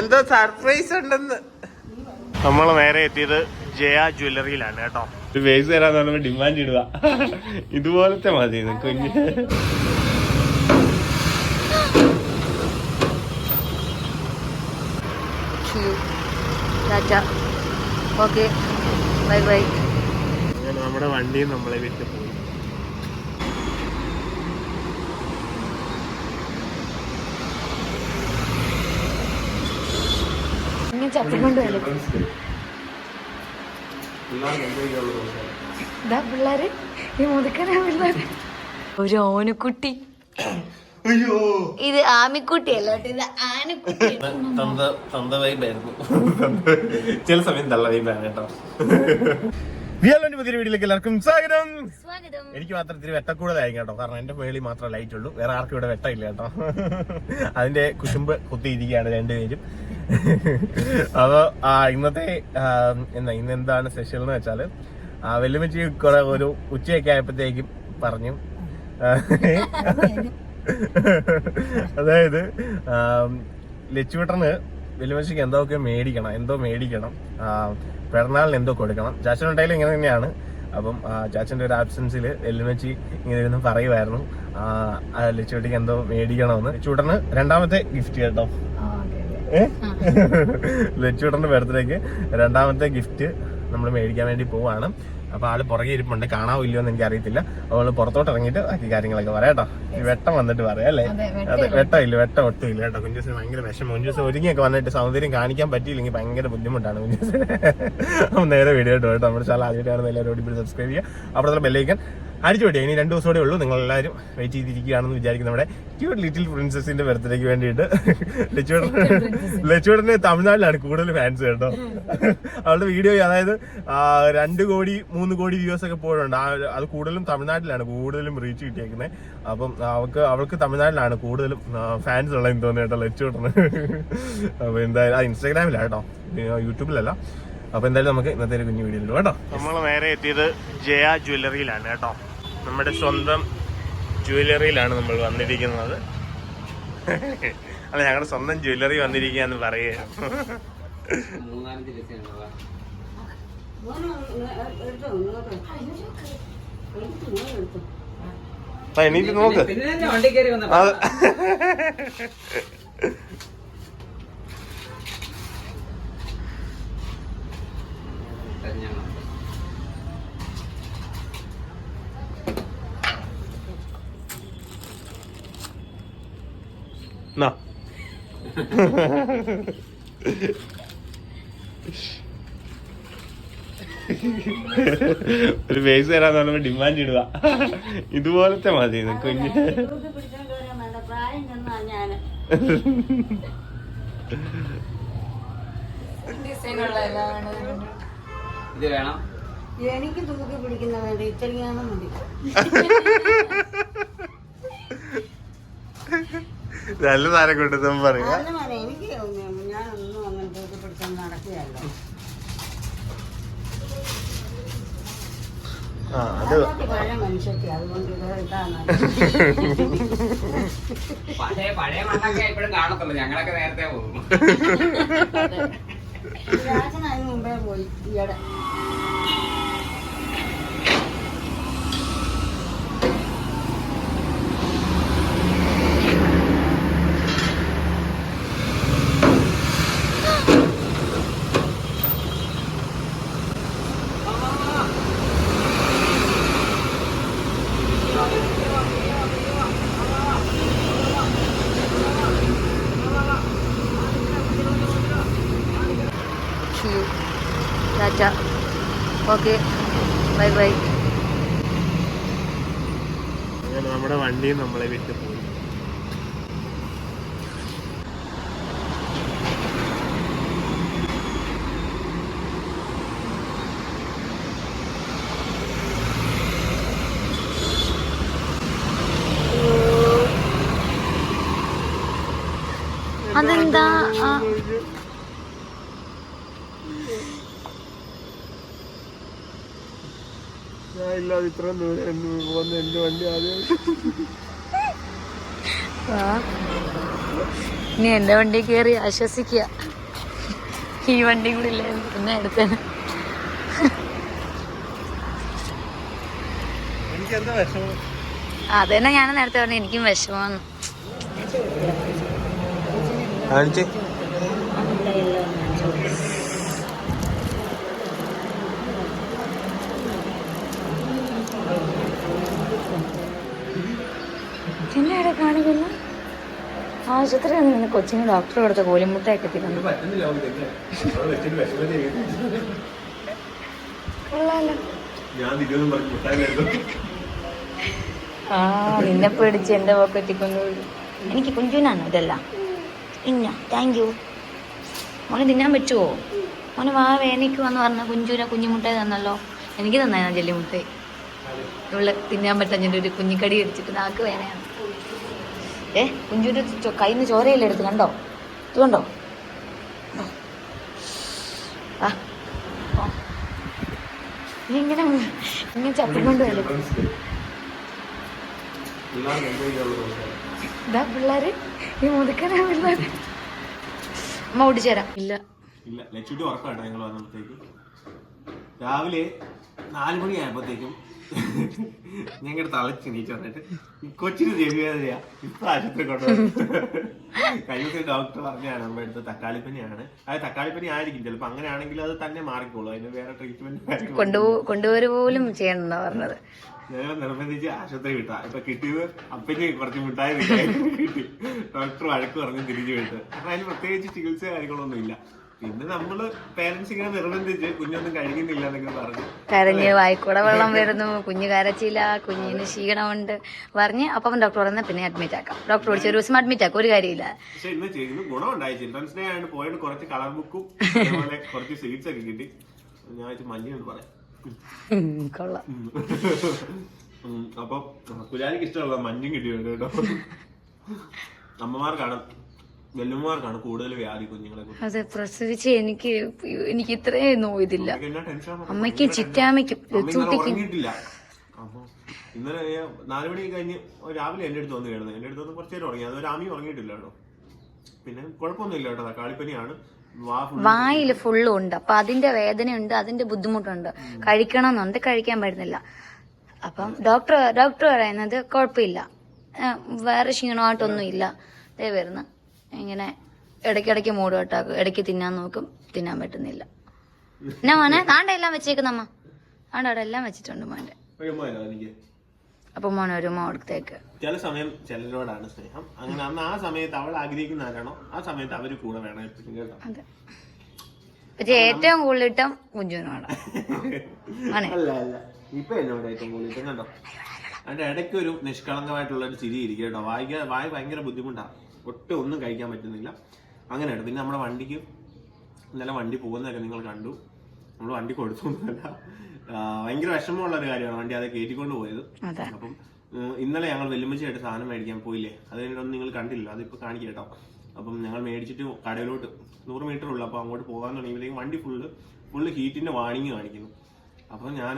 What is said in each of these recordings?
എന്തോ സർപ്രൈസ് ഉണ്ടെന്ന്. നമ്മൾ നേരെ എത്തിയത് ജയ ജ്വല്ലറിയിലാണ് കേട്ടോ. ഒരു ബേസ് തരാന്ന് പറഞ്ഞാൽ ഡിമാൻഡ് ഇടുക. ഇതുപോലത്തെ മതി കുഞ്ഞ് ഓക്കെ ബൈ ബൈ നമ്മുടെ വണ്ടിയും നമ്മളെ വിട്ട് പോയി ഇങ്ങനെ ചത്തിക്കൊണ്ട് വരും ഇതാ പിള്ളേര്. ഈ മുതുക്കനാ പിള്ളേര്. ഒരു ഓനുക്കുട്ടി അയ്യോ. ഇത് ആമിക്കുട്ടി അല്ല ഇത് ആനക്കുട്ടി തന്ത വൈബായിരുന്നു ചില സമയം തള്ള വൈബാണ് കേട്ടോ. വിയാലോന്റെ പുതിയ വീട്ടിലേക്ക് എല്ലാവർക്കും സ്വാഗതം. സ്വാഗതം. എനിക്ക് മാത്രം ഇത്തിരി വെട്ടക്കൂടുതലായി കേട്ടോ കാരണം എന്റെ മേളിൽ മാത്രം ലൈറ്റ് ഉള്ളൂ. വേറെ ആർക്കും ഇവിടെ വെട്ടമില്ല കേട്ടോ. അതിന്റെ കുശുമ്പ് കുത്തിയിരിക്കുകയാണ് രണ്ടുപേരും. അപ്പൊ ആ ഇന്നത്തെ എന്താ ഇന്ന് എന്താണ് സ്പെഷ്യൽ എന്ന് വെച്ചാൽ ആ വെല്ലുമിച്ചി കുറെ ഒരു ഉച്ചയൊക്കെ ആയപ്പോഴത്തേക്കും പറഞ്ഞു. അതായത് ലച്ചുവേട്ടന് വെല്ലുമച്ചിക്ക് എന്തൊക്കെ മേടിക്കണം എന്തോ മേടിക്കണം പിറന്നാളിന് എന്തോ കൊടുക്കണം. ചാച്ചനുണ്ടായാലും ഇങ്ങനെ തന്നെയാണ്. അപ്പം ചാച്ചന്റെ ഒരു ആബ്സെൻസിൽ എല്ലുമച്ചി ഇങ്ങനെ ഇരുന്ന് പറയുമായിരുന്നു. ലച്ചുവേട്ടിക്ക് എന്തോ മേടിക്കണമെന്ന്. ലച്ചുവേട്ടന് രണ്ടാമത്തെ ഗിഫ്റ്റ് കേട്ടോ. ലച്ചുവേട്ടന്റെ ബർത്ത്ഡേക്ക് രണ്ടാമത്തെ ഗിഫ്റ്റ് നമ്മൾ മേടിക്കാൻ വേണ്ടി പോവാണ്. അപ്പൊ ആൾ പുറകെ ഇരിപ്പുണ്ട്. കാണാവോ ഇല്ലയോ എന്ന് എനിക്ക് അറിയത്തില്ല അവൾ പുറത്തോട്ട് ഇറങ്ങിയിട്ട് ബാക്കി കാര്യങ്ങളൊക്കെ പറയാട്ടോ വെട്ടം വന്നിട്ട് പറയാം അല്ലേ? അതെ വെട്ടം ഇല്ല. വെട്ടം ഒട്ടും ഇല്ല കേട്ടോ. കുഞ്ചൂസിന് ഭയങ്കര വിഷമം. കുഞ്ചൂസ് ഒരുങ്ങിയൊക്കെ വന്നിട്ട് സൗന്ദര്യം കാണിക്കാൻ പറ്റിയില്ലെങ്കിൽ ഭയങ്കര ബുദ്ധിമുട്ടാണ് കുഞ്ചൂസിന് നേരെ വീഡിയോ കേട്ടോ. നമ്മുടെ ചാനൽ ആദ്യമായിട്ടാണ് എല്ലാവരും സബ്സ്ക്രൈബ് ചെയ്യുക. അവിടുത്തെ ബെല്ലൈക്കൻ അടിച്ചു വിട്ടേ ഇനി രണ്ടു ദിവസം കൂടെ ഉള്ളൂ. നിങ്ങൾ എല്ലാവരും വെയിറ്റ് ചെയ്തിരിക്കുകയാണെന്ന് വിചാരിക്കുന്നു നമ്മുടെ ക്യൂട്ട് ലിറ്റിൽ പ്രിൻസസിന്റെ ബർത്ത്ഡേക്ക് വേണ്ടിയിട്ട്. ലച്ചുവടൻ ലച്ചുവേട്ടന് തമിഴ്നാട്ടിലാണ് കൂടുതൽ ഫാൻസ് കേട്ടോ. അവളുടെ വീഡിയോ അതായത് രണ്ട് കോടി മൂന്ന് കോടി വ്യൂസ് ഒക്കെ പോയിട്ടുണ്ട്. ആ, അത് കൂടുതലും തമിഴ്നാട്ടിലാണ് കൂടുതലും റീച്ച് കിട്ടിയേക്കുന്നത് അപ്പം അവൾക്ക് അവൾക്ക് തമിഴ്നാട്ടിലാണ് കൂടുതലും ഫാൻസ് ഉള്ളത് എന്ന് തോന്നുന്നു കേട്ടോ ലച്ചുവേട്ടന്. അപ്പൊ എന്തായാലും ആ ഇൻസ്റ്റാഗ്രാമിലാണ് കേട്ടോ. യൂട്യൂബിലല്ല. അപ്പൊ എന്തായാലും നമുക്ക് ഇന്നത്തെ ഒരു കുഞ്ഞു വീഡിയോ കേട്ടോ. നമ്മൾ നേരെ എത്തിയത് ജയ ജ്വല്ലറിയിലാണ് കേട്ടോ. നമ്മുടെ സ്വന്തം ജുവലറിയിലാണ് നമ്മൾ വന്നിരിക്കുന്നത്. അല്ല ഞങ്ങളുടെ സ്വന്തം ജ്വല്ലറി വന്നിരിക്കുകയെന്ന് പറയുക. എനിക്ക് നോക്ക് പിന്നെ തന്നെ വണ്ടി കയറി വന്ന അത് എന്നാ. ഒരു ബേസ് തരാന്ന് പറഞ്ഞപ്പോ ഡിമാൻഡ് ഇടുക. ഇതുപോലത്തെ മതി കുഞ്ഞ് ഇത് വേണം. എനിക്ക് തൂക്കി പിടിക്കുന്ന വേണ്ട. ഇത്രയാണ് മതി. നല്ല സാധനം കൊണ്ടെന്നും പറയാ എനിക്ക് ഞാനൊന്നും പിടിച്ചാൽ നടക്കുകയല്ല ആ അത് പഴയ പഴയ മണ്ണൊക്കെ കാണത്തുള്ളൂ. ഞങ്ങളൊക്കെ നേരത്തെ പോകും. രാജൻ അതിന് മുമ്പേ പോയി ഈയിടെ. ടാറ്റ ഓക്കെ ബൈ ബൈ നമ്മുടെ വണ്ടിയും നമ്മളെ വിട്ട് പോയി അതെന്താ ആ, എന്ന് വന്ന് എന്റെ വണ്ടി ആദ്യം. ഇനി എന്റെ വണ്ടി കയറി ആശ്വസിക്കുക. ഈ വണ്ടി കൂടി ഇല്ലായിരുന്നു പിന്നെ എടുത്തേനെ അതന്നെ ഞാൻ നേരത്തെ പറഞ്ഞു എനിക്കും വിഷമമാണ്. കാണിച്ചേ. പിന്നെ ഇവിടെ കാണിക്കുന്നു? ആശുപത്രി നിന്ന് കൊച്ചിന് ഡോക്ടർ കൊടുത്ത കോലിമുട്ടയൊക്കെ തിരുന്നു കൊള്ളാലോ. ആ നിന്നെ പേടിച്ച് എന്റെ പോക്കറ്റിൽ കൊണ്ടുപോയി എനിക്ക് കുഞ്ചുനാണ് ഇതെല്ലാം. ഇന്ന താങ്ക് യു മോനെ തിന്നാൻ പറ്റുമോ മോനെ വാ വേനിക്കുവെന്ന് പറഞ്ഞ കുഞ്ചുനെ കുഞ്ഞുമുട്ടായി തന്നല്ലോ. എനിക്ക് തന്നായിരുന്നു ജെല്ലിമുട്ടായി. ഇവൾ തിന്നാൻ പറ്റാൻ ഒരു കുഞ്ഞിക്കടി അടിച്ചിട്ട് നാക്ക് വേനയാണ് ഏ കുഞ്ചുന്റെ കയ്യിൽ നിന്ന് ചോരയില്ല എടുത്ത് കണ്ടോ? ഇത് കണ്ടോ? ആ. ഇങ്ങനെ ഇങ്ങനെ ചപ്പിക്കൊണ്ട് വരും ഇതാ പിള്ളേര് ഈ മുതുക്കനാ പിള്ളേര്. അമ്മ ഓടിച്ചു തരാം ഇല്ല. ഇല്ല ലക്ഷ്മിക്ക് ഉറപ്പാട്ടോ ഞങ്ങൾ വന്നപ്പോഴത്തേക്ക്. രാവിലെ നാല് മണിയായപ്പോഴത്തേക്കും ഞങ്ങളുടെ തളച്ച് എണീറ്റ് വന്നിട്ട് കൊച്ചിന് ചെവിവേദനയാ ഇപ്പൊ ആശുപത്രി കൊണ്ടുപോയി കഴിഞ്ഞ ഡോക്ടർ പറഞ്ഞാണ് നമ്മുടെ അടുത്ത് തക്കാളിപ്പനിയാണ്. അത് തക്കാളിപ്പനി ആയിരിക്കും ചിലപ്പോ അങ്ങനെയാണെങ്കിൽ അത് തന്നെ മാറിക്കോളൂ അതിന് വേറെ ട്രീറ്റ്മെന്റ് കൊണ്ടുപോലും ചെയ്യണം ചെയ്യണമെന്നാ പറഞ്ഞത്. ഞങ്ങൾ നിർബന്ധിച്ച് ആശുപത്രി വിട്ടാ ഇപ്പൊ കിട്ടിയത് അപ്പന് കുറച്ച് മിഠായി മിഠായി കിട്ടി. ഡോക്ടർ വഴക്ക് പറഞ്ഞ് തിരിച്ചു വിട്ട്. അപ്പൊ അതിന് പ്രത്യേകിച്ച് ചികിത്സ കാര്യങ്ങളൊന്നും ഇല്ല. പിന്നെ നമ്മൾ പേരൻസ് ഇങ്ങനെ നിർബന്ധിച്ച് കുഞ്ഞൊന്നും കഴിക്കുന്നില്ല എന്നൊക്കെ പറഞ്ഞു. കരഞ്ഞ് വായിക്കൂടെ വെള്ളം വരുന്നു കുഞ്ഞ് കരച്ചില്ല കുഞ്ഞിന് ക്ഷീണമുണ്ട് പറഞ്ഞ് അപ്പം ഡോക്ടർ പറഞ്ഞാൽ പിന്നെ അഡ്മിറ്റ് ആക്കാം. ഡോക്ടർ വിളിച്ച് ഒരു ദിവസം അഡ്മിറ്റ് ആക്കാം ഒരു കാര്യമില്ല. പക്ഷെ ഇന്ന് ചെയ്യുന്ന ഗുണമുണ്ടായി. ചിൽഡ്രൻസ് ഡേ ആയിട്ട് പോയിട്ട് കുറച്ച് കളർ ബുക്കും അതുപോലെ കുറച്ച് സ്വീറ്റ്സ് ഒക്കെ കിട്ടി. ഞാൻ വെച്ച് മഞ്ഞ പറയാം. കൊള്ളാം. അപ്പൊ കുലാലിക്ക് ഇഷ്ടമുള്ള മഞ്ഞും കിട്ടിയിട്ടുണ്ട് കേട്ടോ. അമ്മമാർക്കാണ് വെല്ലുമാർക്കാണ് കൂടുതൽ വ്യാധി കുഞ്ഞുങ്ങളെ അതെ പ്രസവിച്ച് എനിക്ക് എനിക്ക് ഇത്രേ നോയതില്ല. അമ്മയ്ക്ക് ചിറ്റാമ്മയ്ക്കും ഇന്നലെ ലച്ചൂട്ടിക്കും ഉറങ്ങിയിട്ടില്ല. അപ്പൊ ഇന്നലെ ഞാൻ നാല് മണി കഴിഞ്ഞ് രാവിലെ എന്റെ അടുത്ത് വന്ന് കിടന്നു എന്റെ അടുത്ത് വന്ന് കുറച്ച് നേരം ഉറങ്ങി. അത് രാമി ഉറങ്ങിയിട്ടില്ല കേട്ടോ. പിന്നെ കുഴപ്പമൊന്നുമില്ല കേട്ടോ. തക്കാളിപ്പനിയാണ് വായിൽ ഫുള്ളും ഉണ്ട്. അപ്പൊ അതിന്റെ വേദനയുണ്ട് അതിന്റെ ബുദ്ധിമുട്ടുണ്ട്. കഴിക്കണമെന്നുണ്ട് കഴിക്കാൻ പറ്റുന്നില്ല. അപ്പം ഡോക്ടർ ഡോക്ടർ പറയുന്നത് കുഴപ്പമില്ല. വേറെ ക്ഷീണമായിട്ടൊന്നും ഇല്ല ദേ വരുന്നു. ഇങ്ങനെ ഇടയ്ക്കിടയ്ക്ക് മൂട് കേട്ടാക്കും ഇടയ്ക്ക് തിന്നാൻ നോക്കും. തിന്നാൻ പറ്റുന്നില്ല. എന്നാ മോനെ താണ്ട എല്ലാം വെച്ചേക്കുന്നമ്മ താണ്ട അവിടെ എല്ലാം വെച്ചിട്ടുണ്ട് എനിക്ക്? അപ്പൊ മോനെ ഒരു മോടത്തേക്ക് ചില സമയം ചിലരോടാണ് സ്നേഹം. അങ്ങനെ അന്ന് ആ സമയത്ത് അവൾ ആഗ്രഹിക്കുന്ന ആരാണോ ആ സമയത്ത് അവർ കൂടെ വേണം എപ്പോഴും കേട്ടോ. അതെ. പക്ഷെ ഏറ്റവും കൂടുതൽ ഇട്ടം കുഞ്ചുവിനോടാ. ആണ് അല്ല അല്ല. ഇപ്പൊ എന്നോട് ഏറ്റവും കൂടുതൽ ഇട്ടം കണ്ടോ? അതിന്റെ ഇടയ്ക്ക് ഒരു നിഷ്കളങ്കമായിട്ടുള്ള ഒരു ചിരി ഇരിക്കും കേട്ടോ. വായിക്കാൻ വായ ഭയങ്കര ബുദ്ധിമുട്ടാണ് ഒട്ടും ഒന്നും കഴിക്കാൻ പറ്റുന്നില്ല. അങ്ങനെയാണ് പിന്നെ നമ്മുടെ വണ്ടിക്ക് ഇന്നലെ വണ്ടി പോകുന്നതൊക്കെ നിങ്ങൾ കണ്ടു. നമ്മൾ വണ്ടി കൊടുത്തൊന്നുമല്ല. ആ, ഭയങ്കര വിഷമമുള്ള ഒരു കാര്യമാണ് വണ്ടി അത് കയറ്റിക്കൊണ്ട് പോയത്. അപ്പം ഇന്നലെ ഞങ്ങൾ വെല്ലുമ്മച്ചായിട്ട് സാധനം മേടിക്കാൻ പോയില്ലേ? അത് കഴിഞ്ഞിട്ടൊന്നും നിങ്ങൾ കണ്ടില്ല അതിപ്പോൾ കാണിക്കാം കേട്ടോ. അപ്പം ഞങ്ങൾ മേടിച്ചിട്ട് കടയിലോട്ട് നൂറ് മീറ്റർ ഉള്ളു. അപ്പോൾ അങ്ങോട്ട് പോകാൻ തുടങ്ങിയപ്പോഴേക്കും വണ്ടി ഫുള്ള് ഫുള്ള് ഹീറ്റിന്റെ വാണിങ് കാണിക്കുന്നു. അപ്പം ഞാൻ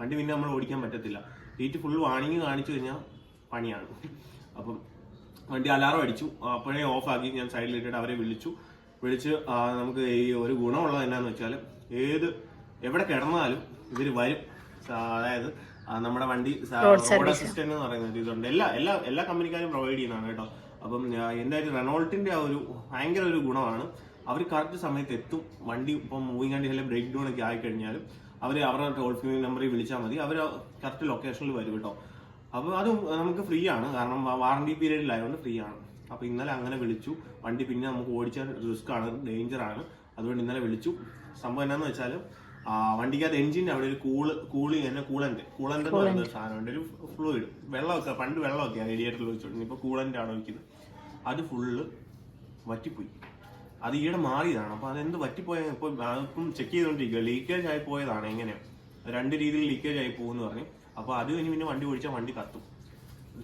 വണ്ടി പിന്നെ നമ്മൾ ഓടിക്കാൻ പറ്റത്തില്ല. ഹീറ്റ് ഫുൾ വാണിങ് കാണിച്ചു കഴിഞ്ഞാൽ പണിയാണ്. അപ്പം വണ്ടി അലാറം അടിച്ചു. അപ്പോഴേ ഓഫ് ആക്കി ഞാൻ സൈഡിലിട്ടിട്ട് അവരെ വിളിച്ചു. വിളിച്ച് നമുക്ക് ഈ ഒരു ഗുണമുള്ളത് എന്നാന്ന് വെച്ചാൽ ഏത് എവിടെ കിടന്നാലും ഇവർ വരും. അതായത് നമ്മുടെ വണ്ടി റോഡ് അസിസ്റ്റന്റ് എന്ന് പറയുന്ന ഇതുണ്ട്. എല്ലാ എല്ലാ എല്ലാ കമ്പനിക്കാരും പ്രൊവൈഡ് ചെയ്യുന്നതാണ് കേട്ടോ. അപ്പം എന്തായാലും റെനോൾട്ടിന്റെ ആ ഒരു ഭയങ്കര ഒരു ഗുണമാണ്. അവർ കറക്റ്റ് സമയത്ത് എത്തും. വണ്ടി ഇപ്പം മൂവിങ് കണ്ടീഷനിൽ ബ്രേക്ക് ഡൗൺ ഒക്കെ ആയിക്കഴിഞ്ഞാലും അവർ അവരുടെ ടോൾ ഫ്രീ നമ്പറിൽ വിളിച്ചാൽ മതി. അവർ കറക്റ്റ് ലൊക്കേഷനിൽ വരും കേട്ടോ. അപ്പോൾ അത് നമുക്ക് ഫ്രീ ആണ്. കാരണം വാറണ്ടി പീരീഡിലായതുകൊണ്ട് ഫ്രീ ആണ്. അപ്പോൾ ഇന്നലെ അങ്ങനെ വിളിച്ചു. വണ്ടി പിന്നെ നമുക്ക് ഓടിച്ചാൽ റിസ്ക് ആണ് ഡേഞ്ചർ ആണ്. അതുകൊണ്ട് ഇന്നലെ വിളിച്ചു. സംഭവം എന്നാന്ന് വെച്ചാൽ വണ്ടിക്കകത്ത് എഞ്ചിന്റെ അവിടെ ഒരു കൂൾ കൂളി തന്നെ കൂളന്റ് കൂളന്റ് എന്ന് പറയുന്ന സാധനമുണ്ട് ഒരു ഫ്ലൂയിഡ് വെള്ളമൊക്കെ പണ്ട് വെള്ളമൊക്കെ റേഡിയേറ്ററിൽ വെച്ചോണ്ട് ഇപ്പൊ കൂളന്റ് ആണ് ഒഴിക്കുന്നത്. അത് ഫുള്ള് വറ്റിപ്പോയി. അത് ഈയിടെ മാറിയതാണ്. അപ്പൊ അതെന്ത് വറ്റിപ്പോയ ഇപ്പൊ ഇപ്പം ചെക്ക് ചെയ്തോണ്ടിരിക്കുക ലീക്കേജ് ആയി പോയതാണ് എങ്ങനെയാ. രണ്ട് രീതിയിൽ ലീക്കേജ് ആയി പോകുന്നു പറഞ്ഞു. അപ്പൊ അത് കഴിഞ്ഞ് പിന്നെ വണ്ടി ഓടിച്ചാൽ വണ്ടി കത്തും.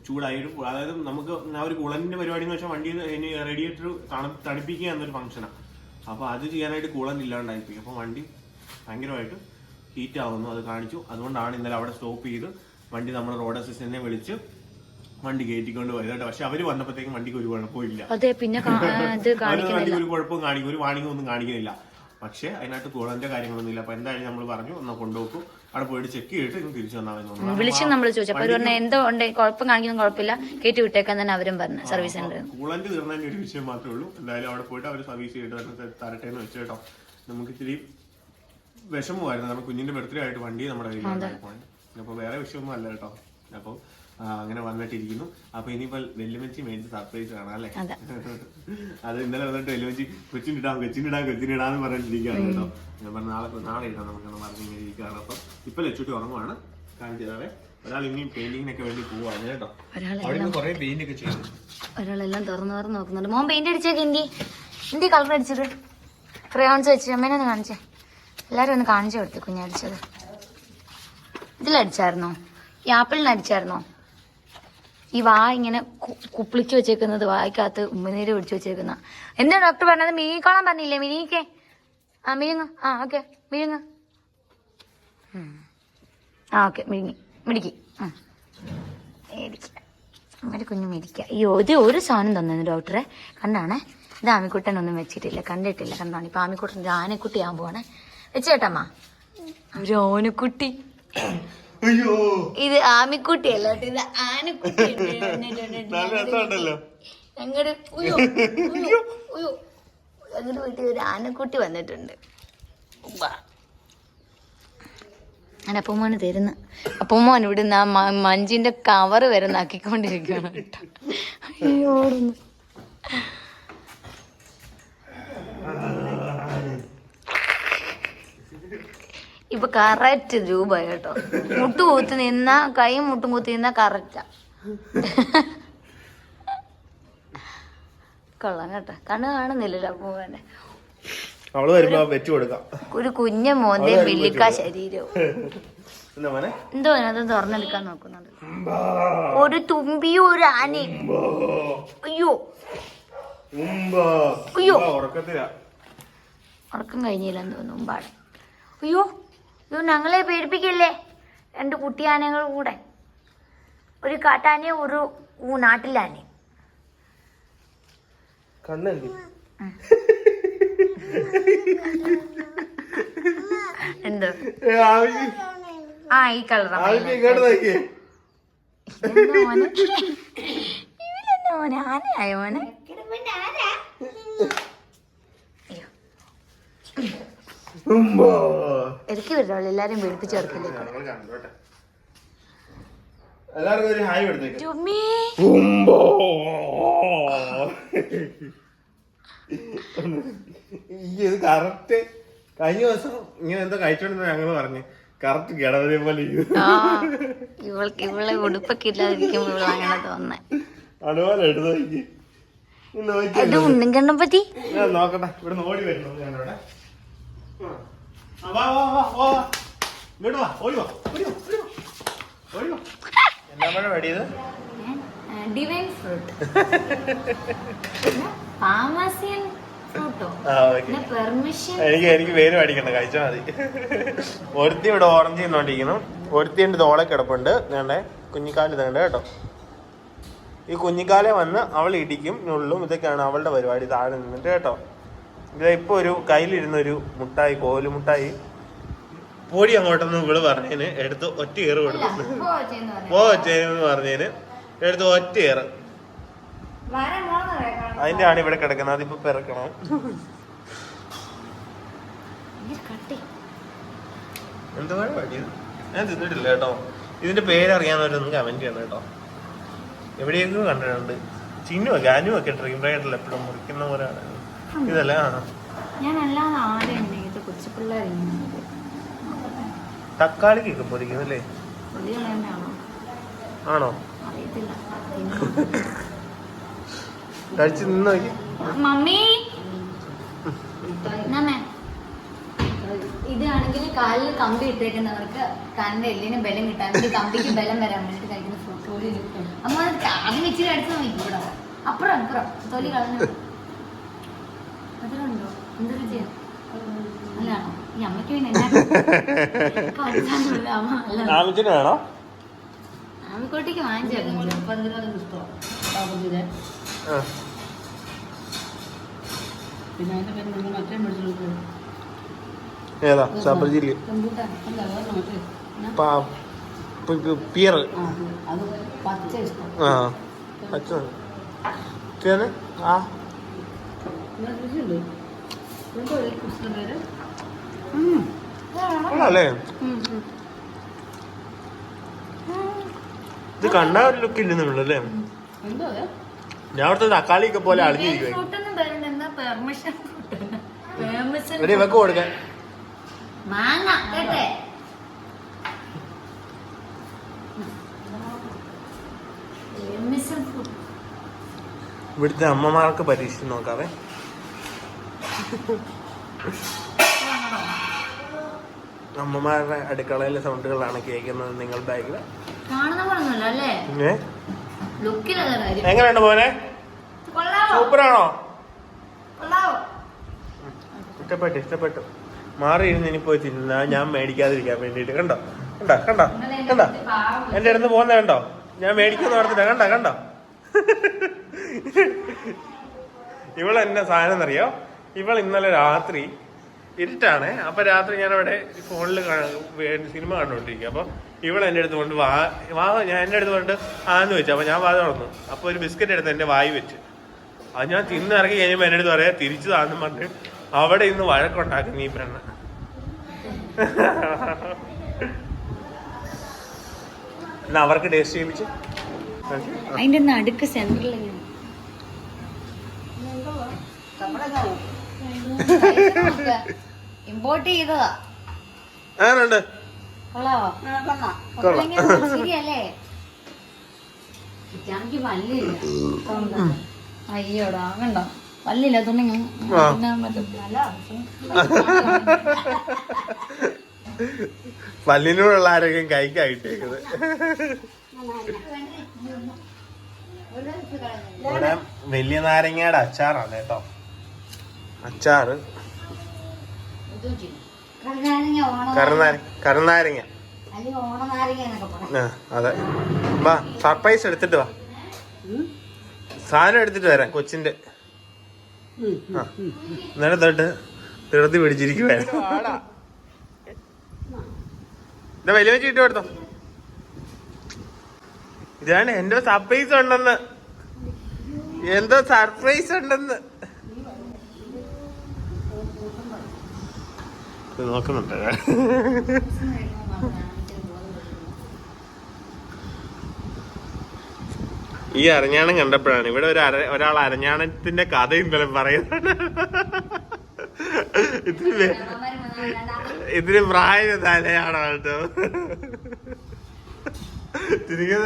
ചൂടായിട്ട് അതായത് നമുക്ക് ആ ഒരു കൂളന്റിന്റെ പരിപാടി എന്ന് വെച്ചാൽ വണ്ടി റേഡിയേറ്റർ തണുപ്പിക്കുക എന്നൊരു ഫംഗ്ഷനാണ് അപ്പോൾ അത് ചെയ്യാനായിട്ട് കൂളന്റ് ഇല്ലാണ്ടായിപ്പോയി. അപ്പോൾ വണ്ടി ഭയങ്കരമായിട്ട് ഹീറ്റ് ആവുന്നു. അത് കാണിച്ചു. അതുകൊണ്ടാണ് ഇന്നലെ അവിടെ സ്റ്റോപ്പ് ചെയ്ത് വണ്ടി നമ്മുടെ റോഡ് അസിസ്റ്റന്റിനെ വിളിച്ച് വണ്ടി കയറ്റിക്കൊണ്ട് പോയത് കേട്ടോ. പക്ഷെ അവർ വന്നപ്പോഴത്തേക്കും വണ്ടിക്ക് ഒരു കുഴപ്പമില്ല അതെ പിന്നെ വണ്ടിക്ക് ഒരു കുഴപ്പവും കാണിക്കും. ഒരു വാണിംഗ് ഒന്നും കാണിക്കുന്നില്ല. പക്ഷെ അതിനകത്ത് കുളന്റെ കാര്യങ്ങളൊന്നും ഇല്ല അപ്പൊ എന്തായാലും നമ്മൾ പറഞ്ഞു ഒന്ന് കൊണ്ടുപോക്കും. അവിടെ പോയിട്ട് ചെക്ക് ചെയ്തിട്ട് തിരിച്ചു വന്നാൽ വിളിച്ച് നമ്മൾ ചോദിച്ചു. അപ്പൊ പറഞ്ഞ എന്തോ ഉണ്ട് കുഴപ്പം കാണിക്കുന്ന കുഴപ്പമില്ല. കയറ്റി വിട്ടേക്കാൻ തന്നെ അവരും പറഞ്ഞു സർവീസ് സെന്റർ കൂളന്റ് തീർന്നതിന്റെ ഒരു വിഷയം മാത്രമേ ഉള്ളൂ. എന്തായാലും അവിടെ പോയിട്ട് അവർ സർവീസ് ചെയ്തിട്ട് തരട്ടെ എന്ന് വെച്ചു കേട്ടോ. നമുക്ക് ഇത്തിരി വിഷമമായിരുന്നു. കാരണം കുഞ്ഞിന്റെ ബർത്ത്ഡേ ആയിട്ട് വണ്ടി നമ്മുടെ കയ്യിൽ അപ്പൊ വേറെ വിഷയമൊന്നും അല്ല കേട്ടോ. അപ്പൊ ആ, അങ്ങനെ വന്നിട്ടിരിക്കുന്നു. അപ്പൊ ഇനിയിപ്പോ വെല്ലുമച്ചി മേടിച്ച് സർപ്രൈസ് കാണാം അല്ലെ? അതെ. അത് ഇന്നലെ വന്നിട്ട് വെല്ലുമച്ചി കൊച്ചിനിടാം കൊച്ചിനിടാം കൊച്ചിനിടാന്ന് പറഞ്ഞിരിക്കുകയാണ് കേട്ടോ. ഞാൻ പറഞ്ഞു നാളെ നാളെ ഇടാം നമുക്ക് പറഞ്ഞ് ഇങ്ങനെ ഇരിക്കുകയാണ് അപ്പൊ ഇപ്പൊ ലച്ചുട്ടി ഉറങ്ങുവാണ്. കാണിച്ചതാവേ ഒരാൾ ഇനിയും പെയിന്റിങ്ങിനൊക്കെ വേണ്ടി പോവാണ് കേട്ടോ. ഒരാളെ അവിടെ കുറെ പെയിന്റ് ഒക്കെ ചെയ്തു. ഒരാളെല്ലാം തുറന്നു തുറന്ന് നോക്കുന്നുണ്ട്. മോൻ പെയിന്റ് അടിച്ചേക്ക് ഇന്ത്യ. ഇന്ത്യ കളർ അടിച്ചത് ക്രയോൺസ് വെച്ച്. അമ്മേനെ ഒന്ന് കാണിച്ചേ. എല്ലാരും ഒന്ന് കാണിച്ചു കൊടുത്തു കുഞ്ഞടിച്ചത് ഇതിലടിച്ചായിരുന്നോ? ഈ ആപ്പിളിന് അടിച്ചായിരുന്നോ? ഈ വാ ഇങ്ങനെ കുപ്പിളിച്ച് വെച്ചേക്കുന്നത് വായ്ക്കകത്ത് ഉമ്മനീര് പിടിച്ചു വെച്ചേക്കുന്ന. എന്താ ഡോക്ടർ പറഞ്ഞത്? മിനിക്കോളാൻ പറഞ്ഞില്ലേ? മിനിക്കേ. ആ മിഴുങ്ങ ആ ഓക്കെ മിഴുങ്ങ. ആ ഓക്കെ മിഴുങ്ങി മിടിക്കി. മേടിക്ക. അമ്മയുടെ കുഞ്ഞു മേടിക്കുക ഈ ഒരു ഒരു സാധനം തന്നു ഡോക്ടറെ. കണ്ടാണേ? ഇത് ആമിക്കുട്ടനൊന്നും വെച്ചിട്ടില്ല. കണ്ടിട്ടില്ല. കണ്ടാണ്. ഇപ്പൊ ആമിക്കുട്ടൻ ആനക്കുട്ടി ആകുമ്പോണേ വെച്ചേട്ടമ്മ ഒരു ഓനക്കുട്ടി അയ്യോ. ഇത് ആമിക്കുട്ടി അല്ല ഇത് ആനക്കുട്ടി. നല്ല രസമുണ്ടല്ലോ ഞങ്ങളുടെ ഞങ്ങളുടെ വീട്ടിൽ ഒരു ആനക്കുട്ടി വന്നിട്ടുണ്ട്. ഞാൻ അപ്പൂമ്മോന് തരുന്നു. അപ്പൂമ്മോൻ ഇവിടുന്ന് ആ മഞ്ചിന്റെ കവറ് വരെ നക്കിക്കൊണ്ടിരിക്കുകയാണ് കേട്ടോ. അയ്യോ ഇപ്പൊ കറക്റ്റ് രൂപ കേട്ടോ. മുട്ടു കൂത്ത് നിന്ന കൈയും മുട്ടും കൂത്തി നിന്ന കറക്റ്റാ കൊള്ളാം കേട്ടോ. കണ്ണ് കാണുന്നില്ലല്ലോ പൂവന്റെ അവൾ വരുമ്പോ വെച്ചു കൊടുക്കാം. ഒരു കുഞ്ഞ മോന്റെ വെള്ളിക്ക ശരീരവും. എന്താ അതിനകത്ത് തുറന്നെടുക്കാൻ നോക്കുന്നുണ്ട്. ഒരു തുമ്പിയും ഒരു ആനി അയ്യോ. അയ്യോ. ഉറക്കം കഴിഞ്ഞില്ലെന്ന് തോന്നുന്നു അയ്യോ. അയ്യോ ഞങ്ങളെ പേടിപ്പിക്കല്ലേ? രണ്ട് കുട്ടിയാനകൾ കൂടെ. ഒരു കാട്ടാനയും ഒരു ഊ- നാട്ടിലാനയും കണ്ണല്ലേ? എന്തോ? ആ ഈ കളർ ആനയായോ മോനെ. ഇടയ്ക്ക് വരുള്ളൂ എല്ലാരും പേടിപ്പിച്ച് ചേർക്കില്ലേ എല്ലാവർക്കും ഒരു ഹായ് ഇത് കറക്റ്റ് കഴിഞ്ഞ ദിവസം ഇങ്ങനെ എന്താ കഴിച്ചോണ്ടെന്ന് ഞങ്ങൾ പറഞ്ഞു കറക്റ്റ് ഗണപതിയെ പോലെ ആ ഇവൾക്ക് ഇവളെ ഉടുപ്പൊക്കെ ഇല്ലാതിരിക്കുമ്പോ ഇവൾ അങ്ങനെ തോന്നേ അതുപോലെ എടുത്ത് നോക്കട്ടെ ഇവിടെ ഓടി വരുന്നു ഞാനിവിടെ വാ, വാ, വാ, വാ, വാ. ഇങ്ങോട്ട് വാ ഓടി വാ ഓടി വാ ഓടി വാ ഓടി വാ എന്നാ മഴ വേടിയത് ഡിവൈൻ ഫ്രൂട്ട് ഫാമസിയൻ ഫ്രൂട്ടോ ആ ഓക്കെ പെർമിഷൻ എനിക്ക് എനിക്ക് പേര് മേടിക്കണ്ട കഴിച്ചാൽ മതി. ഒരുത്തി ഇവിടെ ഓറഞ്ച് തിന്നോണ്ടിരിക്കുന്നു. ഒരുത്തി ഉണ്ട് തോളെ കിടപ്പുണ്ട്. വേണ്ടേ കുഞ്ഞിക്കാൽ ഇതുണ്ട് കേട്ടോ. ഈ കുഞ്ഞിക്കാലെ വന്ന് അവൾ ഇടിക്കും ഞുള്ളും ഇതൊക്കെയാണ് അവളുടെ പരിപാടി താഴെ നിന്നിട്ട് കേട്ടോ. ഇത് ഇപ്പൊ ഒരു കയ്യിലിരുന്നൊരു മുട്ടായി കോൽ മുട്ടായി. പൊടി അങ്ങോട്ടൊന്ന് ഇവൾ പറഞ്ഞതിന് എടുത്ത് ഒറ്റ ഏറ് കൊടുത്തു പോ ചെയ്യുന്നു പറഞ്ഞതിന് എടുത്ത് ഒറ്റ ഏറ് അതിന്റെ ആണ് ഇവിടെ കിടക്കുന്നത്. അതിപ്പോ പിറക്കണം. കട്ടി. എന്താ ഞാൻ തിന്നിട്ടില്ല കേട്ടോ. ഇതിന്റെ പേരറിയാവുന്നവരൊന്നും കമന്റ് ചെയ്യണം കേട്ടോ. എവിടെയെങ്കിലും കണ്ടിട്ടുണ്ട്. ചിന്നു ഗാനു ഒക്കെ ഡ്രീം റൈഡറിൽ എപ്പോഴും മുറിക്കുന്ന പോലെയാണ്. ഇതല്ലേ? ഞാൻ അല്ലാതെ കൊച്ചു പിള്ളേർ തക്കാളിക്കൊക്കെ പൊരിക്കുന്നല്ലേ പുള്ളികളെന്നാണോ ആണോ? കഴിച്ചു നിന്ന് നോക്കി. മമ്മി! ഇതാണെങ്കിൽ കാലിൽ കമ്പി ഇട്ടേക്കുന്നവർക്ക് കാലിന്റെ എല്ലിന് ബലം കിട്ടാൻ വേണ്ടി കമ്പിക്ക് ബലം വരാൻ വേണ്ടിട്ട് കഴിക്കുന്ന ഫ്രൂട്ട് അമ്മ അത് ആദ്യം ഇച്ചിരി അടുത്ത് നോക്കി. ഇവിടെ. അപ്പുറം അപ്പുറം തൊലി കളഞ്ഞു? അതിലുണ്ടോ എന്ത് രുചിയാ അല്ലാണോ ഈ അമ്മയ്ക്ക് അല്ല. ആമിച്ചിന് വേണോ? ആമിക്കോട്ടേക്ക് വാങ്ങിച്ചു. പിന്നെ അതിന്റെ പേര് നിങ്ങൾ മറ്റേ മേടിച്ചു ഏതാ? സബർജില്ലി? പിയർ. ആ പച്ച ആ. കൊള്ളാല്ലേ? ഇത് കണ്ടാ ഒരു ലുക്ക് ഇല്ലെന്നേ ഉള്ളു അല്ലേ ഞാൻ അവിടുത്തെ തക്കാളിയൊക്കെ പോലെ അളിഞ്ഞിരിക്കും ഇവക്ക് കൊടുക്കാൻ. മാങ്ങ കേട്ടെ? ഇവിടുത്തെ അമ്മമാർക്ക് പരീക്ഷിച്ച് നോക്കാവേ. അമ്മമാരുടെ അടുക്കളയിലെ സൗണ്ടുകളാണ് കേൾക്കുന്നത് നിങ്ങൾ ബാഗിൽ എങ്ങനെയുണ്ട് മോനെ? കൊള്ളാവോ? സൂപ്പറാണോ? ഇഷ്ടപ്പെട്ടു ഇഷ്ടപ്പെട്ടു. മാറി ഇരുന്ന് ഇനി പോയി തിന്നാ ഞാൻ മേടിക്കാതിരിക്കാൻ വേണ്ടിട്ട് കണ്ടോ? കണ്ടോ? കണ്ടോ? കണ്ടോ? എന്റെ അടുത്ത് പോകുന്ന കണ്ടോ? ഞാൻ മേടിക്കുന്ന ഓർത്തില്ല കണ്ടോ? കണ്ടോ? ഇവളെന്നെ സാധനം എന്നറിയോ? ഇവൾ ഇന്നലെ രാത്രി ഇരുട്ടാണ്. അപ്പൊ രാത്രി ഞാൻ അവിടെ ഫോണിൽ സിനിമ കണ്ടുകൊണ്ടിരിക്കുക അപ്പൊ ഇവൾ എന്റെ അടുത്ത് കൊണ്ട് വാ വാ ഞാൻ എന്റെ അടുത്ത് കൊണ്ട് ആന്ന് വെച്ചു. അപ്പൊ ഞാൻ വാ തുറന്നു. അപ്പൊ ഒരു ബിസ്ക്കറ്റ് എടുത്ത് എന്റെ വായി വെച്ച്. അത് ഞാൻ തിന്നിറങ്ങി കഴിയുമ്പോൾ എന്റെ അടുത്ത് പറയാ തിരിച്ചു താന്നും പറഞ്ഞ് അവിടെ ഇന്ന് വഴക്കുണ്ടാക്കുന്നു ഈ പെണ്ണ. എന്നാ അവർക്ക് ടേസ്റ്റ് ചെയ്യിപ്പിച്ച്? അതിന്റെ നടുക്ക് സെന്ററിൽ ഇമ്പോർട്ട് ചെയ്തതാ. ആരുണ്ട്? കൊള്ളാവോ? ശരിയല്ലേ അയ്യോടാ തുണി. പല്ലിനോടുള്ള ആരോഗ്യം കൈക്കായിട്ടേക്കത് ഇവിടെ വലിയ നാരങ്ങയുടെ അച്ചാറാണ് കേട്ടോ. അച്ചാറ്. കറുനാര കറുനാരങ്ങ ആ അതെ. വാ സർപ്രൈസ് എടുത്തിട്ട് വാ. സാധനം എടുത്തിട്ട് വരാം കൊച്ചിന്റെ. ആ. ഇന്നലെ തൊട്ട് തീർത്തി പിടിച്ചിരിക്കുവായിരുന്നു. ഇത് വലിയ വെച്ച് ഇട്ട് കൊടുത്തോ. ഇതാണ് എന്റെ സർപ്രൈസ് ഉണ്ടെന്ന്. എന്തോ സർപ്രൈസ് ഉണ്ടെന്ന് ഇത് നോക്കുന്നുണ്ട് ഈ അരഞ്ഞാണം കണ്ടപ്പോഴാണ്. ഇവിടെ ഒരു അര ഒരാൾ അരഞ്ഞാണത്തിന്റെ കഥ ഇന്നലെ പറയുന്നത്. ഇതിന് ഇതിന് പ്രായം തലയാണോ കേട്ടോ? തിരികെ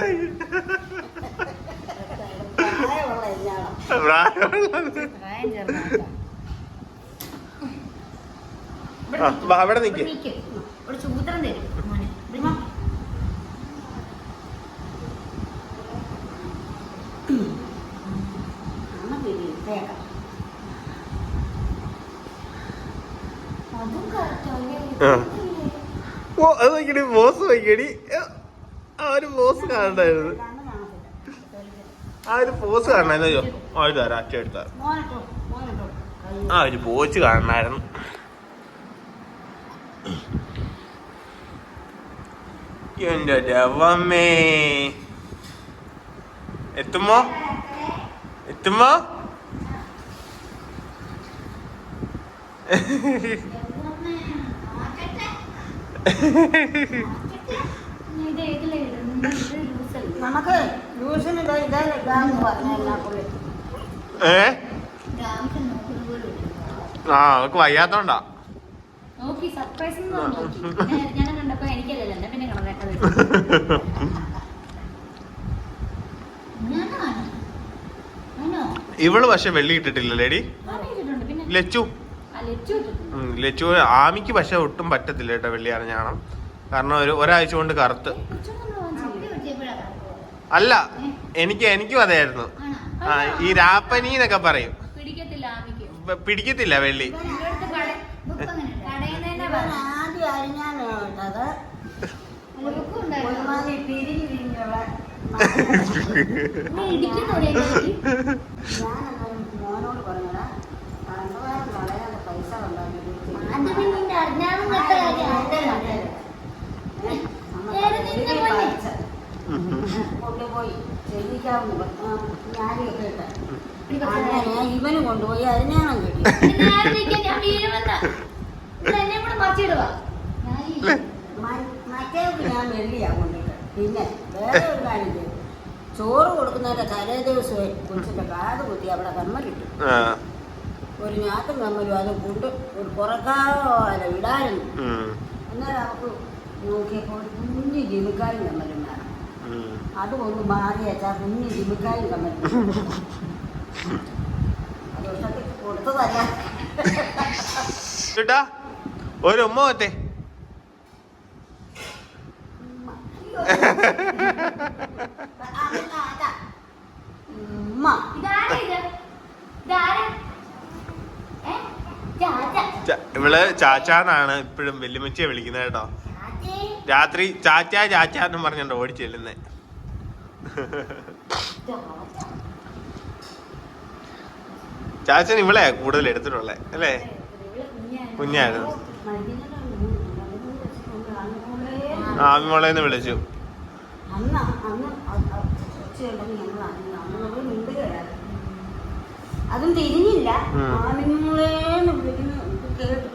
പ്രായമുള്ളത് പ്രായം ചേർന്നാ ആ, വാ, അവിടെ. ഒരു സൂത്രം തരും. ഓ അത് നോക്കിയടി ബോസ് നോക്കിയടി. ആ ഒരു ബോസ് കാണണ്ടായിരുന്നു. ആ ഒരു പോസ് കാണണായിരുന്നു. അയ്യോ ആ ഒരു തരാം അച്ഛൻ എടുത്താ. മോനിട്ടോ മോനിട്ടോ ആ ഒരു പോച്ച് കാണണമായിരുന്നു എന്റെ രവമേ എത്തുമോ എത്തുമോ? നമുക്ക് പുള്ളി ഏ. ആ അവക്ക് വയ്യാത്തോണ്ടാ നോക്കി സർപ്രൈസ് നോക്കി. ഞാൻ- കണ്ടപ്പോ എനിക്കല്ലല്ലോ എന്നെ പിന്നെ ഇവൾ പക്ഷെ വെള്ളി ഇട്ടിട്ടില്ല ലേഡി. ലച്ചു. ലച്ചു ആമിക്ക് പക്ഷെ ഒട്ടും പറ്റത്തില്ല കേട്ടോ വെള്ളി അറിഞ്ഞാണം കാരണം ഒരു ഒരാഴ്ച കൊണ്ട് കറുത്ത്. അല്ല എനിക്ക് എനിക്കും അതായിരുന്നു. ആ ഈ രാപ്പനി എന്നൊക്കെ പറയും. പിടിക്കത്തില്ല വെള്ളി. ആദ്യം. ഒരുമാതിരി പിരിഞ്ഞ് പിരിഞ്ഞുള്ള ഞാനന്നേരം മോനോട് പറഞ്ഞടാ കണ്ടുപോയാൽ കളയാതെ പൈസ കൊണ്ടുപോയി. ചെയ്യിക്കാവുന്ന ഞാനിയൊക്കെ ഇട്ട്. അങ്ങനെ ഇവന് കൊണ്ടുപോയി അരിഞ്ഞാണം കിട്ടി പിന്നെ വേറെ ഒരു കാര്യം ചോറ് കൊടുക്കുന്നതിന്റെ തലേ ദിവസം കുറിച്ചിട്ട് കാത് കുത്തി അവിടെ കമ്മലിട്ടു ഒരു ഞാത്തും കമ്മലും അത് കൊണ്ട് ഒരു പുറക്കാവോ അല്ല ഇടാനും ഉം, അന്നേരം അവർക്ക് നോക്കിയപ്പോൾ ഒരു കുഞ്ഞു ജിമിക്കായും കമ്മലും വേണം. അത് ഒന്ന് മാറി വെച്ചാൽ കുഞ്ഞു ജിമിക്കായും കമ്മലും അത് കൊടുത്തതല്ല ഒരു ഉമ്മ. ച- ഇവൾ ചാച്ചാന്നാണ് ഇപ്പോഴും വെല്ലുമിച്ചിയെ വിളിക്കുന്നത് കേട്ടോ. രാത്രി ചാച്ചാ ചാച്ചാ എന്നും പറഞ്ഞോ ഓടി ചെല്ലുന്നേ. ചാച്ചൻ ഇവളെ കൂടുതൽ എടുത്തിട്ടുള്ളേ അല്ലേ? കുഞ്ഞായിരുന്നു. ആമിമോളേന്ന് വിളിച്ചു. അതും തിരിഞ്ഞില്ല. ഉം. ആമിങ്ങളേന്ന് വിളിക്കുന്നു. കേട്ടു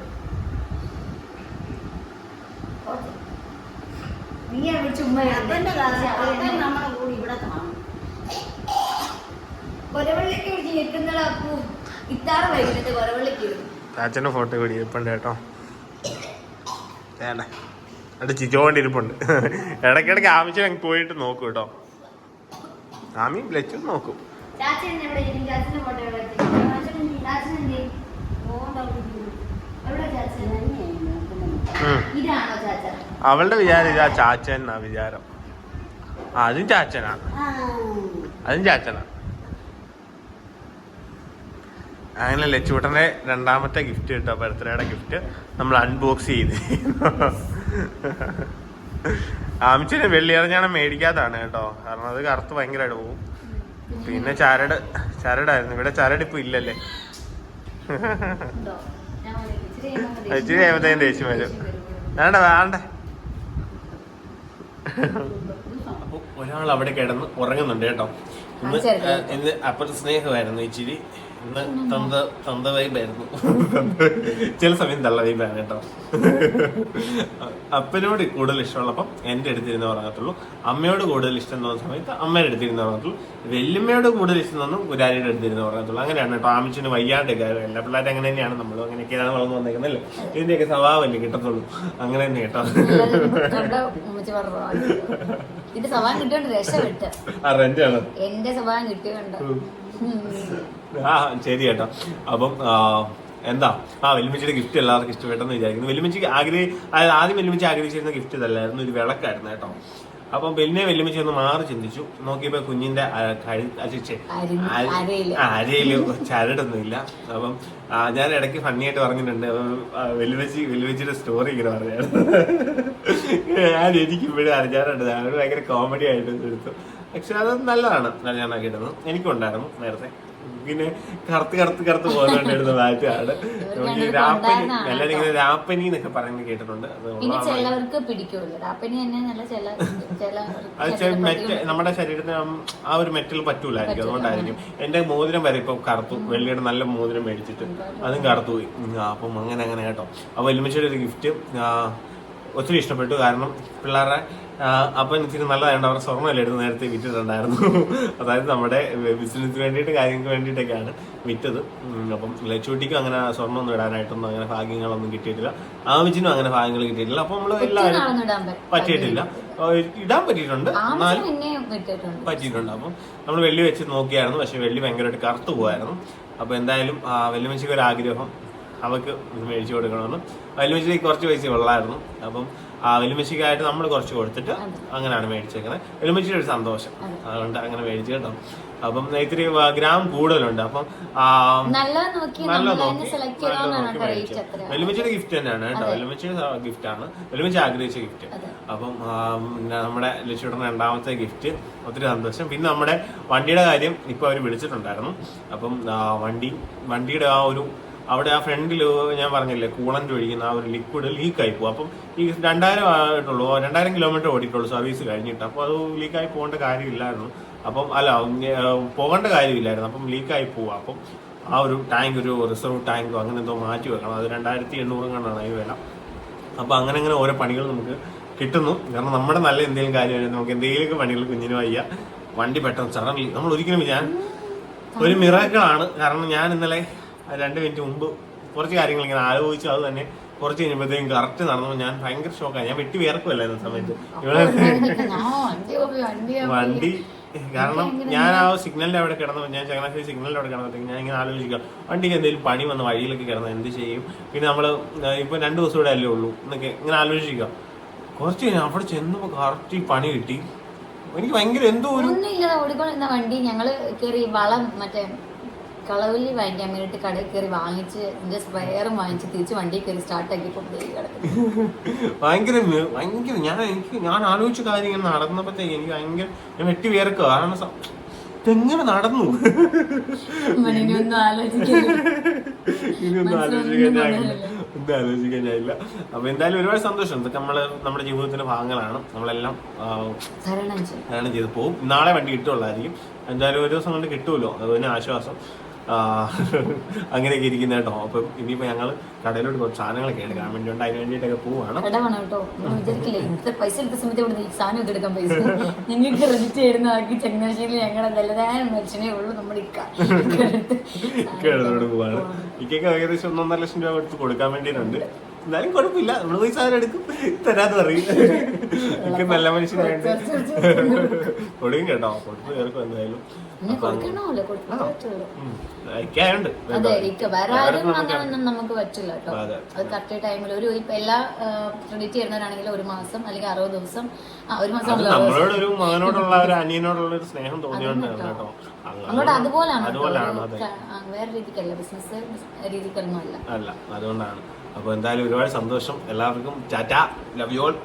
നമ്മുടെ കൂടി ഇവിടെ കാണും. കൊരവള്ളിക്ക് പിടിച്ച് നിൽക്കുന്നടാ അപ്പു ഇത്താറ് വൈകുന്നേരത്തെ കൊരവള്ളിക്ക് ചാച്ചന്റെ ഫോട്ടോ കൂടി ഇപ്പണ്ടേട്ടോ കേട്ടോ. വേണ്ട അവിടെ ചിരിച്ചോണ്ടിരിപ്പുണ്ട്. ഇടയ്ക്കിടയ്ക്ക് ആവശ്യം പോയിട്ട് നോക്കും കേട്ടോ. ആമി ലച്ചും നോക്കും. അവളുടെ വിചാരം ഇതാ ചാച്ചൻ എന്നാ വിചാരം. അതും ചാച്ചനാ അതും ചാച്ചനാ അങ്ങനെ ലച്ചൂട്ടന്റെ രണ്ടാമത്തെ ഗിഫ്റ്റ് കിട്ടോ ബർത്ത്ഡേയുടെ ഗിഫ്റ്റ് നമ്മൾ അൺബോക്സ് ചെയ്ത്. ആമിച്ചിന് വെള്ളിയറിഞ്ഞാണ് മേടിക്കാത്തതാണ് കേട്ടോ. കാരണം അത് കറുത്ത് ഭയങ്കരമായിട്ട് പോകും പിന്നെ ചരട് ചരടായിരുന്നു. ഇവിടെ ചരട് ഇപ്പൊ ഇല്ലല്ലേ. ഇച്ചിരി കഴിയുമ്പത്തേനും ദേഷ്യം വരും. വേണ്ട വേണ്ട. അപ്പൊ ഒരാൾ അവിടെ കിടന്ന് ഉറങ്ങുന്നുണ്ട് കേട്ടോ. ഇന്ന്? ഇന്ന് അപ്പുറത്ത് സ്നേഹമായിരുന്നു ഇച്ചിരി. ഇന്ന് തന്ത തന്ത വൈബായിരുന്നു ചില സമയം തള്ള വൈബാണ് കേട്ടോ. അപ്പനോട് കൂടുതൽ ഇഷ്ടമുള്ളപ്പം എന്റെ അടുത്തിരുന്ന് പറഞ്ഞിട്ടുള്ളൂ. അമ്മയോട് കൂടുതൽ ഇഷ്ടം തോന്നുന്ന സമയത്ത് അമ്മയുടെ അടുത്തിരുന്ന് പറഞ്ഞിട്ടുള്ളൂ. വെല്ലുമ്മയോട് കൂടുതൽ ഇഷ്ടം തോന്നും ഗുരാരിയുടെ അടുത്തിരുന്ന് പറഞ്ഞിട്ടുള്ളൂ. അങ്ങനെയാണ് കേട്ടോ. ആമിച്ചിന് വയ്യാണ്ടൊക്കെ എല്ലാ പിള്ളേരും അങ്ങനെ തന്നെയാണ്. നമ്മൾ അങ്ങനെയൊക്കെയാണ് വളർന്നു വന്നേക്കുന്നല്ലേ ഇതിന്റെയൊക്കെ സ്വഭാവമല്ലേ കിട്ടത്തുള്ളൂ. അങ്ങനെ തന്നെ കേട്ടോ. എന്റെ സ്വഭാവം കിട്ടിയോണ്ട് രക്ഷപ്പെട്ട്. എന്റെ സ്വഭാവം കിട്ടിയോണ്ട്. ആ ശരി കേട്ടോ അപ്പം എന്താ? ആ വെല്ലുമിച്ചിയുടെ ഗിഫ്റ്റ് എല്ലാവർക്കും ഇഷ്ടപ്പെട്ടെന്ന് വിചാരിക്കുന്നു. വെല്ലുമിച്ചിക്ക് ആഗ്രഹി അതായത് ആദ്യം വെല്ലുമിച്ച് ആഗ്രഹിച്ചിരുന്ന ഗിഫ്റ്റ് ഇതല്ലായിരുന്നു. ഒരു വിളക്കായിരുന്നു കേട്ടോ. അപ്പം വെല്ലിനെ വെല്ലുമിച്ച് ഒന്ന് മാറി ചിന്തിച്ചു. നോക്കിയപ്പോ കുഞ്ഞിന്റെ അരയിൽ. ചരടൊന്നുമില്ല. അപ്പം ഞാൻ ഇടയ്ക്ക് ഫണ്ണിയായിട്ട് പറഞ്ഞിട്ടുണ്ട്. വെല്ലുവിച്ചി സ്റ്റോറി ഇങ്ങനെ പറയാറ് ഞാൻ എനിക്ക് ഇപ്പോഴും അറിഞ്ഞാറുണ്ട് ഞാൻ ഭയങ്കര കോമഡി ആയിട്ട് എടുത്തു. പക്ഷെ അത് നല്ലതാണ്. ഞാൻ കിട്ടുന്നത് എനിക്കുണ്ടായിരുന്നു നേരത്തെ. പിന്നെ കറുത്ത് കറുത്ത് കറുത്ത് പോകുന്നുണ്ടായിരുന്ന ബാറ്റാണ് നമുക്ക് രാപ്പനി എല്ലാവരും ഇങ്ങനെ രാപ്പനി എന്നൊക്കെ പറയുന്നത് കേട്ടിട്ടുണ്ട്. അത് മെറ്റ നമ്മുടെ ശരീരത്തിന് ആ- ആ ഒരു മെറ്റൽ പറ്റൂലായിരിക്കും. അതുകൊണ്ടായിരിക്കും. എന്റെ മോതിരം വരെ ഇപ്പൊ കറുത്തു. വെള്ളിയുടെ നല്ല മോതിരം മേടിച്ചിട്ട് അതും കറുത്തു പോയി. അപ്പം അങ്ങനെ അങ്ങനെ കേട്ടോ. അപ്പൊ എലിമിച്ചയുടെ ഒരു ഗിഫ്റ്റ് ഒത്തിരി ഇഷ്ടപ്പെട്ടു. കാരണം പിള്ളേരുടെ അപ്പൊ അപ്പൻ ഇച്ചിരി നല്ലതായതുകൊണ്ട് അവർ സ്വർണമെല്ലാം എടുത്ത് നേരത്തെ വിറ്റിട്ടുണ്ടായിരുന്നു. അതായത് നമ്മുടെ ബിസിനസ്സിന് വേണ്ടിയിട്ട് കാര്യങ്ങൾക്ക് വേണ്ടിയിട്ടൊക്കെയാണ് വിറ്റത്. അപ്പം ലച്ചുവട്ടിക്കും അങ്ങനെ സ്വർണമൊന്നും ഇടാനായിട്ടൊന്നും അങ്ങനെ ഭാഗ്യങ്ങളൊന്നും കിട്ടിയിട്ടില്ല. ആവശ്യത്തിനും അങ്ങനെ ഭാഗ്യങ്ങൾ കിട്ടിയിട്ടില്ല. അപ്പൊ നമ്മൾ എല്ലാവരും പറ്റിയിട്ടില്ല. ഇടാൻ പറ്റിയിട്ടുണ്ട്. എന്നാലും പറ്റിയിട്ടുണ്ട്. അപ്പം നമ്മൾ വെള്ളി വെച്ച് നോക്കിയായിരുന്നു. പക്ഷെ വെള്ളി ഭയങ്കരമായിട്ട് കറുത്തു പോയായിരുന്നു അപ്പൊ എന്തായാലും ആ വെല്ലുമച്ചിക്ക് ഒരു ആഗ്രഹം അവക്ക് മേടിച്ചു കൊടുക്കണമെന്ന് വെല്ലുമച്ചിക്ക് കുറച്ച് പൈസ ഉള്ളായിരുന്നു അപ്പം ആ വെല്ലുമച്ചിക്കായിട്ട് നമ്മൾ കുറച്ച് കൊടുത്തിട്ട് അങ്ങനെയാണ് മേടിച്ചേക്കുന്നത്. വെല്ലുമച്ചിയുടെ ഒരു സന്തോഷം. അതുകൊണ്ട് അങ്ങനെ മേടിച്ചു കേട്ടോ. അപ്പം ഇത്തിരി ഗ്രാം കൂടുതലുണ്ട്. അപ്പം നല്ല നോക്കി വെല്ലുമിച്ചിയുടെ ഗിഫ്റ്റ് തന്നെയാണ് കേട്ടോ. വെല്ലുമിച്ചിയുടെ ഗിഫ്റ്റ് ആണ്. വെല്ലുമിച്ച് ആഗ്രഹിച്ച ഗിഫ്റ്റ്. അപ്പം നമ്മുടെ ലക്ഷ്യം രണ്ടാമത്തെ ഗിഫ്റ്റ് ഒത്തിരി സന്തോഷം. പിന്നെ നമ്മുടെ വണ്ടിയുടെ കാര്യം ഇപ്പൊ അവർ വിളിച്ചിട്ടുണ്ടായിരുന്നു. അപ്പം വണ്ടി വണ്ടിയുടെ ആ ഒരു അവിടെ ആ ഫ്രണ്ടിൽ ഞാൻ പറഞ്ഞില്ലേ കൂളന്റ് ഒഴിക്കുന്ന ആ ഒരു ലിക്വിഡ് ലീക്ക് ആയി പോകും അപ്പം ഈ രണ്ടായിരം ആയിട്ടുള്ളൂ രണ്ടായിരം കിലോമീറ്റർ ഓടിയിട്ടുള്ളൂ സർവീസ് കഴിഞ്ഞിട്ട്. അപ്പോൾ അത് ലീക്കായി പോകേണ്ട കാര്യമില്ലായിരുന്നു. അപ്പം അല്ല പോകേണ്ട കാര്യമില്ലായിരുന്നു. അപ്പം ലീക്കായി പോവുക അപ്പം ആ ഒരു ടാങ്ക് ഒരു റിസർവ് ടാങ്കോ അങ്ങനെ എന്തോ മാറ്റി വെക്കണം. അത് രണ്ടായിരത്തി എണ്ണൂറ് കണ്ടാണ് ഈ വില. അപ്പോൾ അങ്ങനെ അങ്ങനെ ഓരോ പണികൾ നമുക്ക് കിട്ടുന്നു. കാരണം നമ്മുടെ നല്ല എന്തെങ്കിലും കാര്യമായിരുന്നു നമുക്ക് എന്തെങ്കിലുമൊക്കെ പണികൾ കുഞ്ഞിന് വയ്യ. വണ്ടി പെട്ടെന്ന് സഡൻലി നമ്മൾ ഒരിക്കലും ഞാൻ ഒരു മിറാക്കിളാണ് കാരണം ഞാൻ ഇന്നലെ രണ്ട് മിനിറ്റ് മുമ്പ് കുറച്ച് കാര്യങ്ങൾ ഇങ്ങനെ ആലോചിച്ചു അത് തന്നെ കുറച്ച് കഴിഞ്ഞപ്പോഴത്തേക്കും കറക്റ്റ് നടന്നു ഞാൻ ഭയങ്കര ഷോക്കായി ഞാൻ വെട്ടി വിയർക്കുമല്ലായിരുന്നു സമയത്ത്. ഇവിടെ വണ്ടി കാരണം ഞാൻ ആ സിഗ്നലിന്റെ അവിടെ കിടന്നപ്പോൾ ഞാൻ ചങ്ങനാശ്ശേരി സിഗ്നലിന്റെ അവിടെ കിടന്നപ്പോഴത്തേക്ക് ഞാൻ ഇങ്ങനെ ആലോചിക്കുക. വണ്ടിക്ക് എന്തെങ്കിലും പണി വന്ന വഴിയിലൊക്കെ കിടന്ന എന്ത് ചെയ്യും? പിന്നെ നമ്മൾ ഇപ്പൊ രണ്ടു ദിവസം ഇവിടെ അല്ലേ ഉള്ളൂ എന്നൊക്കെ ഇങ്ങനെ ആലോചിക്കുക. കുറച്ച് കഴിഞ്ഞാൽ അവിടെ ചെന്നപ്പോ കറക്റ്റ് ഈ പണി കിട്ടി. എനിക്ക് ഭയങ്കര എന്തോ ഒരു ഒന്നുമില്ലാതെ ഓടിക്കൊണ്ടിരുന്ന വണ്ടി ഞങ്ങൾ കേറി വളം മറ്റേ കളവല്ലി വാങ്ങിക്കാൻ വേണ്ടി കടയിൽ കയറി വാങ്ങിച്ച് എന്റെ സ്പെയറും വാങ്ങിച്ച് തിരിച്ച് വണ്ടി കയറി സ്റ്റാർട്ട് ആക്കി കൊണ്ടുപോയി ഭയങ്കര ഞാൻ എനിക്ക് ഞാൻ ആലോചിച്ച കാര്യം ഇങ്ങനെ നടന്നപ്പോഴത്തേക്ക് എനിക്ക് ഭയങ്കര ഞാൻ വെട്ടി വിയർക്കുക. കാരണം ഇതെങ്ങനെ നടന്നു? ഇനിയൊന്നും ആലോചിക്കാൻ ആലോചിക്കാൻ ഞാനില്ല അപ്പൊ എന്തായാലും ഒരുപാട് സന്തോഷം. ഇതൊക്കെ നമ്മൾ നമ്മുടെ ജീവിതത്തിന്റെ ഭാഗങ്ങളാണ്. നമ്മളെല്ലാം തരണം ചെയ്യും ചെയ്ത്. പോകും നാളെ വണ്ടി കിട്ടുള്ളായിരിക്കും എന്തായാലും ഒരു ദിവസം കൊണ്ട് കിട്ടുമല്ലോ. അതുപോലെ ആശ്വാസം. അങ്ങനെയൊക്കെ ഇരിക്കുന്ന കേട്ടോ. അപ്പം ഇനിയിപ്പോ ഞങ്ങൾ കടയിലോട്ട് കുറച്ച് സാധനങ്ങളൊക്കെ എടുക്കാൻ വേണ്ടിയുണ്ട് അതിന് വേണ്ടിയിട്ടൊക്കെ പോവാണ്. കട വേണം കേട്ടോ. വിചാരിക്കില്ലേ? ഇത്ര പൈസ എടുത്ത സമയത്ത് ഇവിടെ ഈ സാധനം ഒക്കെ എടുക്കാൻ പൈസ. നിങ്ങൾക്ക് ഞങ്ങളുടെ മനുഷ്യനേ ഉള്ളൂ നമ്മുടെ പോവാണ്. ഇക്കൊക്കെ ഏകദേശം ഒന്നൊന്നര ലക്ഷം രൂപ എടുത്ത് കൊടുക്കാൻ വേണ്ടിയിട്ടുണ്ട്. എന്നാലും കുഴപ്പമില്ല. നമ്മൾ പോയി സാധനം എടുക്കും. തരാന്ന് പറയും. എനിക്ക് നല്ല മനുഷ്യനായിട്ട് കൊടുക്കും കേട്ടോ. കൊടുത്ത് കേൾക്കും എന്തായാലും. നമുക്ക് പറ്റില്ല കേട്ടോ. അത് കറക്റ്റ് ടൈമിൽ ഒരു ഇപ്പൊ എല്ലാ ക്രെഡിറ്റ് ചെയ്യുന്നവരാണെങ്കിൽ ഒരു മാസം അല്ലെങ്കിൽ അറുപത് ദിവസം ഒരു മാസം നമ്മളോട് ഒരു മകനോടുള്ള ഒരു അനിയനോടുള്ള ഒരു സ്നേഹം തോന്നിയോണ്ടാണ് കേട്ടോ. അങ്ങോട്ട് അതുപോലാണ് കേട്ടോ. അതെ. വേറെ രീതിക്കല്ല. ബിസിനസ് രീതിക്കൊന്നും അല്ല അല്ല അതുകൊണ്ടാണ്. അപ്പൊ എന്തായാലും ഒരുപാട് സന്തോഷം. എല്ലാവർക്കും ടാറ്റ. Love you all